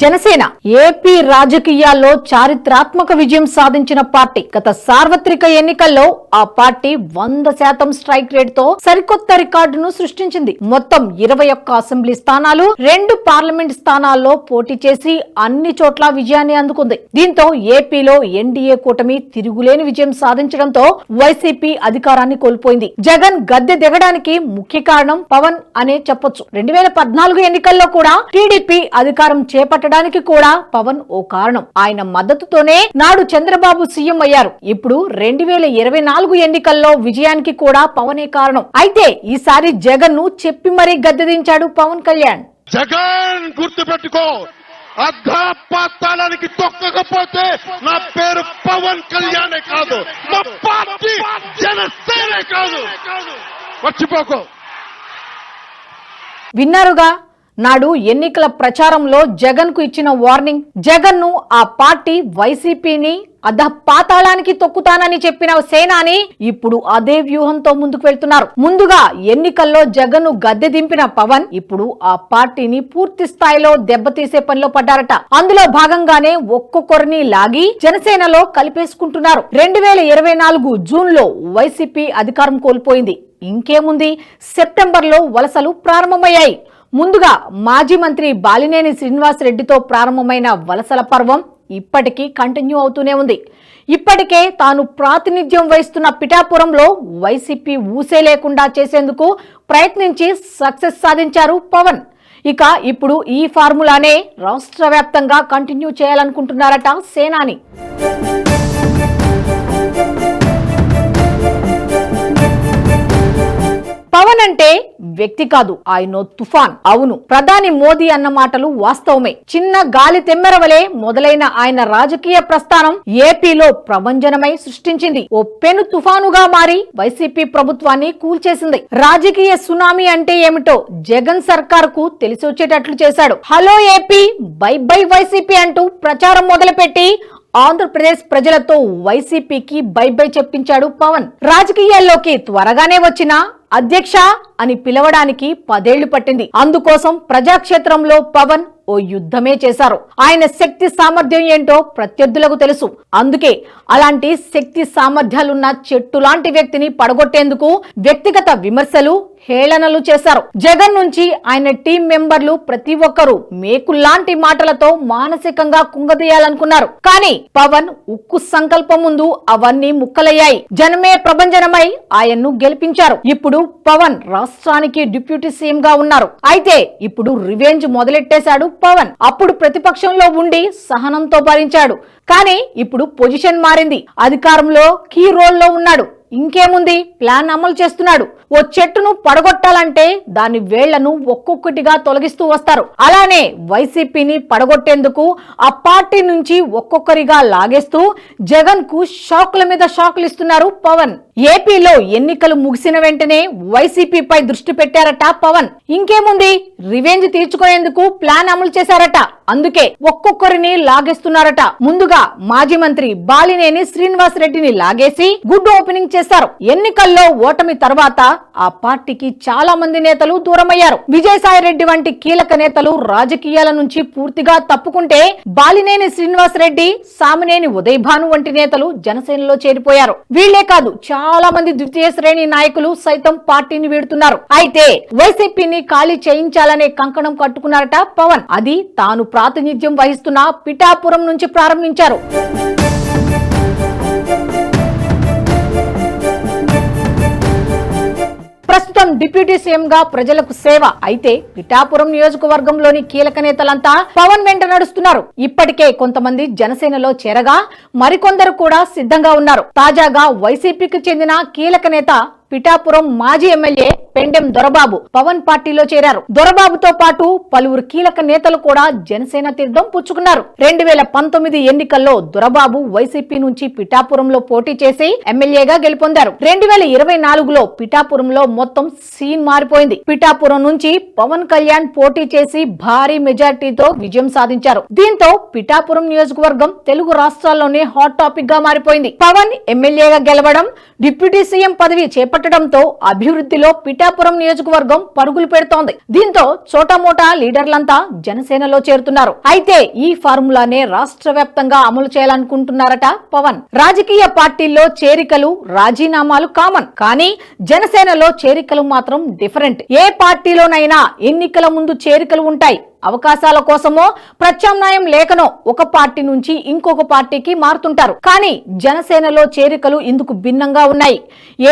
Janasena AP రాజకీయాల్లో చారిత్రాత్మక విజయం సాధించిన పార్టీ. గత సార్వత్రిక ఎన్నికల్లో ఆ పార్టీ వంద శాతం స్ట్రైక్ రేట్తో సరికొత్త రికార్డును సృష్టించింది. మొత్తం ఇరవై ఒక్క అసెంబ్లీ స్థానాలు రెండు పార్లమెంట్ స్థానాల్లో పోటీ చేసి అన్ని చోట్ల విజయాన్ని అందుకుంది. దీంతో ఏపీలో ఎన్డీఏ కూటమి తిరుగులేని విజయం సాధించడంతో వైసీపీ అధికారాన్ని కోల్పోయింది. జగన్ గద్దె దిగడానికి ముఖ్య కారణం పవన్ అనే చెప్పొచ్చు. రెండు వేల పద్నాలుగు ఎన్నికల్లో కూడా టీడీపీ అధికారం చేపట్టడానికి కూడా పవన్ ఓ కారణం. ఆయన మద్దతుతోనే నాడు చంద్రబాబు సీఎం అయ్యారు. ఇప్పుడు రెండు వేల ఇరవై నాలుగు ఎన్నికల్లో విజయానికి కూడా పవనే కారణం. అయితే ఈసారి జగన్ను చెప్పి మరీ గద్దెదించాడు పవన్ కళ్యాణ్. జగన్ గుర్తుపెట్టుకో అర్ధపాతాళానికి తొక్కకపోతే నా పేరు పవన్ కళ్యాణే కాదు మా పార్టీ జనసేనే కాదు. మర్చిపోకు. విన్నారుగా? నాడు ఎన్నికల ప్రచారంలో జగన్కు ఇచ్చిన వార్నింగ్ జగన్ను ఆ పార్టీ వైసీపీని అధ పాతాళానికి తొక్కుతానని చెప్పిన సేనాని ఇప్పుడు అదే వ్యూహంతో ముందుకు వెళ్తున్నారు. ముందుగా ఎన్నికల్లో జగన్ను గద్దె దింపిన పవన్ ఇప్పుడు ఆ పార్టీని పూర్తి స్థాయిలో దెబ్బతీసే పనిలో పడ్డారట. అందులో భాగంగానే ఒక్కొక్కరిని లాగి జనసేనలో కలిపేసుకుంటున్నారు. రెండు వేల ఇరవై నాలుగు జూన్లో వైసీపీ అధికారం కోల్పోయింది. ఇంకేముంది? సెప్టెంబర్లో వలసలు ప్రారంభమయ్యాయి. ముందుగా మాజీ మంత్రి బాలినేని శ్రీనివాస్ రెడ్డితో ప్రారంభమైన వలసల పర్వం ఇప్పటికీ కంటిన్యూ అవుతూనే ఉంది. ఇప్పటికే తాను ప్రాతినిధ్యం వహిస్తున్న పిఠాపురంలో వైసీపీ ఊసే లేకుండా చేసేందుకు ప్రయత్నించి సక్సెస్ సాధించారు పవన్. ఇక ఇప్పుడు ఈ ఫార్ములానే రాష్ట్ర వ్యాప్తంగా కంటిన్యూ చేయాలనుకుంటున్నారట సేనాని. పవన్ అంటే వ్యక్తి కాదు ఆయన తుఫాన్. అవును ప్రధాని మోదీ అన్న మాటలు వాస్తవమే. చిన్న గాలి తెమ్మెరవలే మొదలైన ఆయన రాజకీయ ప్రస్థానం ఏపీలో ప్రభంజనమై సృష్టించింది. ఓ పెను తుఫానుగా మారి వైసీపీ ప్రభుత్వాన్ని కూల్చేసింది. రాజకీయ సునామీ అంటే ఏమిటో జగన్ సర్కార్కు తెలిసి వచ్చేటట్లు చేశాడు. Hello AP bye bye YCP అంటూ ప్రచారం మొదలుపెట్టి ఆంధ్రప్రదేశ్ ప్రజలతో వైసీపీకి బై బై చెప్పించాడు పవన్. రాజకీయాల్లోకి త్వరగానే వచ్చిన అధ్యక్ష అని పిలవడానికి పదేళ్ళు పట్టింది. అందుకోసం ప్రజాక్షేత్రంలో పవన్ ఓ యుద్ధమే చేశారు. ఆయన శక్తి సామర్థ్యం ఏంటో ప్రత్యర్థులకు తెలుసు. అందుకే అలాంటి శక్తి సామర్థ్యాలున్న చెట్టు లాంటి వ్యక్తిని పడగొట్టేందుకు వ్యక్తిగత విమర్శలు హేళనలు చేశారు. జగన్ నుంచి ఆయన టీం మెంబర్లు ప్రతి ఒక్కరూ మేకుల్లాంటి మాటలతో మానసికంగా కుంగదీయాలనుకున్నారు కానీ పవన్ ఉక్కు సంకల్పం ముందు అవన్నీ ముక్కలయ్యాయి. జనమే ప్రభంజనమై ఆయన్ను గెలిపించారు. ఇప్పుడు పవన్ రాష్ట్రానికి డిప్యూటీ సీఎం గా ఉన్నారు. అయితే ఇప్పుడు రివెంజ్ మొదలెట్టేశాడు పవన్. అప్పుడు ప్రతిపక్షంలో ఉండి సహనంతో భరించాడు కానీ ఇప్పుడు పొజిషన్ మారింది. అధికారంలో కీ రోల్లో ఉన్నాడు. ఇంకేముంది? ప్లాన్ అమలు చేస్తున్నాడు. ఓ చెట్టును పడగొట్టాలంటే దాని వేళ్ళను ఒక్కొక్కటిగా తొలగిస్తూ వస్తారు. అలానే వైసీపీని పడగొట్టేందుకు ఆ పార్టీ నుంచి ఒక్కొక్కరిగా లాగేస్తూ జగన్కు షాకుల మీద షాకులు ఇస్తున్నారు పవన్. ఏపీలో ఎన్నికలు ముగిసిన వెంటనే వైసీపీపై దృష్టి పెట్టారట పవన్. ఇంకేముంది? రివెంజ్ తీర్చుకునేందుకు ప్లాన్ అమలు చేశారట. అందుకే ఒక్కొక్కరిని లాగేస్తున్నారట. ముందుగా మాజీ మంత్రి బాలినేని శ్రీనివాస్ రెడ్డిని లాగేసి గుడ్ ఓపెనింగ్ చేశారు ఎన్నికల్లో ఓటమి తర్వాత ఆ పార్టీకి చాలా మంది నేతలు దూరమయ్యారు. విజయసాయి రెడ్డి వంటి కీలక నేతలు రాజకీయాల నుంచి పూర్తిగా తప్పుకుంటే బాలినేని శ్రీనివాస్ రెడ్డి సామినేని ఉదయ్ భాను వంటి నేతలు జనసేనలో చేరిపోయారు. వీళ్ళే కాదు చాలా మంది ద్వితీయ శ్రేణి నాయకులు సైతం పార్టీని వీడుతున్నారు. అయితే వైసీపీని ఖాళీ చేయించాలనే కంకణం కట్టుకున్నారట పవన్. అది తాను ప్రాతినిధ్యం వహిస్తున్న పిఠాపురం నుంచి ప్రారంభించారు. ప్రస్తుతం డిప్యూటీ సీఎం గా ప్రజలకు సేవ. అయితే పిఠాపురం నియోజకవర్గంలోని కీలక నేతలంతా పవన్ వెంట నడుస్తున్నారు. ఇప్పటికే కొంతమంది జనసేనలో చేరగా మరికొందరు కూడా సిద్ధంగా ఉన్నారు. తాజాగా వైసీపీకి చెందిన కీలక నేత పిఠాపురం మాజీ ఎమ్మెల్యే పెండెం దొరబాబు పవన్ పార్టీలో చేరారు. దొరబాబుతో పాటు పలువురు కీలక నేతలు కూడా జనసేన తీర్థం పుచ్చుకున్నారు. రెండు వేల పంతొమ్మిది ఎన్నికల్లో దొరబాబు వైసీపీ నుంచి పిఠాపురంలో పోటీ చేసి ఎమ్మెల్యేగా గెలుపొందారు. రెండు వేల ఇరవై నాలుగులో పిఠాపురంలో మొత్తం సీన్ మారిపోయింది. పిఠాపురం నుంచి పవన్ కళ్యాణ్ పోటీ చేసి భారీ మెజార్టీతో విజయం సాధించారు. దీంతో పిఠాపురం నియోజకవర్గం తెలుగు రాష్ట్రాల్లోనే హాట్ టాపిక్గా మారిపోయింది. పవన్ ఎమ్మెల్యేగా గెలవడం డిప్యూటీ సీఎం పదవి చేపట్టారు చేపట్టడంతో అభివృద్ధిలో పిఠాపురం నియోజకవర్గం పరుగులు పెడుతోంది. దీంతో చోటామోటా లీడర్లంతా జనసేనలో చేరుతున్నారు. అయితే ఈ ఫార్ములానే రాష్ట్ర వ్యాప్తంగా అమలు చేయాలనుకుంటున్నారట పవన్. రాజకీయ పార్టీల్లో చేరికలు రాజీనామాలు కామన్. కానీ జనసేనలో చేరికలు మాత్రం డిఫరెంట్. ఏ పార్టీలోనైనా ఎన్నికల ముందు చేరికలు ఉంటాయి. అవకాశాల కోసమో ప్రత్యామ్నాయం లేకనో ఒక పార్టీ నుంచి ఇంకొక పార్టీకి మారుతుంటారు. కానీ జనసేనలో చేరికలు ఇందుకు భిన్నంగా ఉన్నాయి.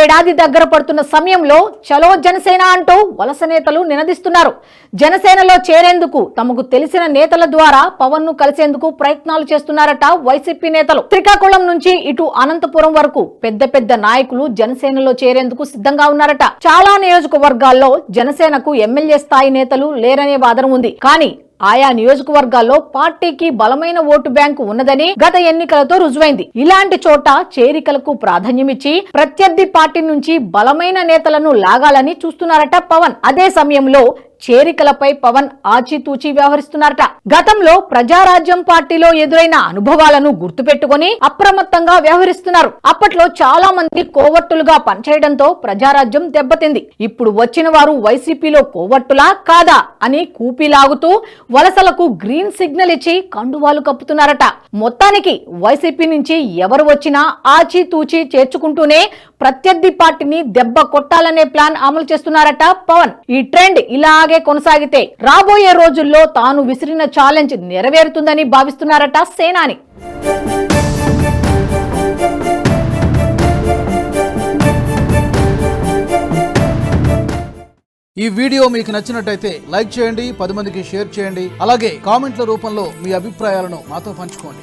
ఏడాది దగ్గర పడుతున్న సమయంలో చలో జనసేన అంటూ వలస నేతలు నినదిస్తున్నారు. జనసేనలో చేరేందుకు తమకు తెలిసిన నేతల ద్వారా పవన్ను కలిసేందుకు ప్రయత్నాలు చేస్తున్నారట వైసీపీ నేతలు. శ్రీకాకుళం నుంచి ఇటు అనంతపురం వరకు పెద్ద పెద్ద నాయకులు జనసేనలో చేరేందుకు సిద్ధంగా ఉన్నారట. చాలా నియోజకవర్గాల్లో జనసేనకు ఎమ్మెల్యే స్థాయి నేతలు లేరనే వాదన ఉంది. కానీ ఆయా నియోజకవర్గాల్లో పార్టీకి బలమైన ఓటు బ్యాంకు ఉన్నదని గత ఎన్నికలతో రుజువైంది. ఇలాంటి చోట చేరికలకు ప్రాధాన్యమిచ్చి ప్రత్యర్థి పార్టీ నుంచి బలమైన నేతలను లాగాలని చూస్తున్నారట పవన్. అదే సమయంలో చేరికలపై పవన్ ఆచితూచి వ్యవహరిస్తున్నారట. గతంలో ప్రజారాజ్యం పార్టీలో ఎదురైన అనుభవాలను గుర్తుపెట్టుకుని అప్రమత్తంగా వ్యవహరిస్తున్నారు. అప్పట్లో చాలా మంది కోవట్టులుగా పనిచేయడంతో ప్రజారాజ్యం దెబ్బతింది. ఇప్పుడు వచ్చిన వారు వైసీపీలో కోవట్టులా కాదా అని కూపిలాగుతూ వలసలకు గ్రీన్ సిగ్నల్ ఇచ్చి కండువాలు కప్పుతున్నారట. మొత్తానికి వైసీపీ నుంచి ఎవరు వచ్చినా ఆచితూచి చేర్చుకుంటూనే ప్రత్యర్థి పార్టీని దెబ్బ కొట్టాలనే ప్లాన్ అమలు చేస్తున్నారట పవన్. ఈ ట్రెండ్ ఇలాగే కొనసాగితే రాబోయే రోజుల్లో తాను విసిరిన ఛాలెంజ్ నెరవేరుతుందని భావిస్తున్నారట సేనాని. ఈ వీడియో మీకు నచ్చినట్టయితే లైక్ చేయండి పది మందికి షేర్ చేయండి అలాగే కామెంట్ల రూపంలో మీ అభిప్రాయాలను మాతో పంచుకోండి.